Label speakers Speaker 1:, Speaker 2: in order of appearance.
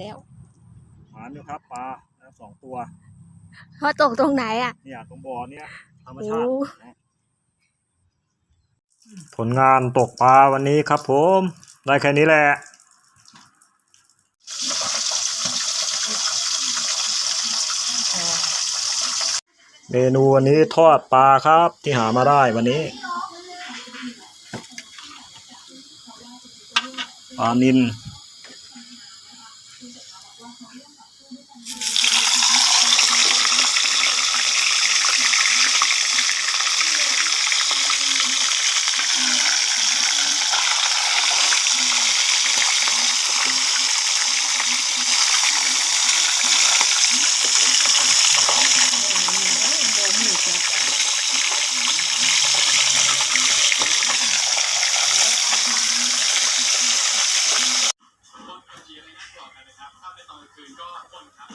Speaker 1: แล้ว
Speaker 2: หมานอยู่ครับปลาแล้วสองตัว
Speaker 1: เขาตกตรงไหนอะ
Speaker 2: เนี่ยตรงบ่อเนี่ยธรรม
Speaker 1: โอ้
Speaker 2: ชาติผลงานตกปลาวันนี้ครับผม ได้แค่นี้แหละเมนูวันนี้ทอดปลาครับที่หามาได้วันนี้ปลานิน ไปนะครับ
Speaker 3: ถ้าไปตอนกลางคืนก็คนครับ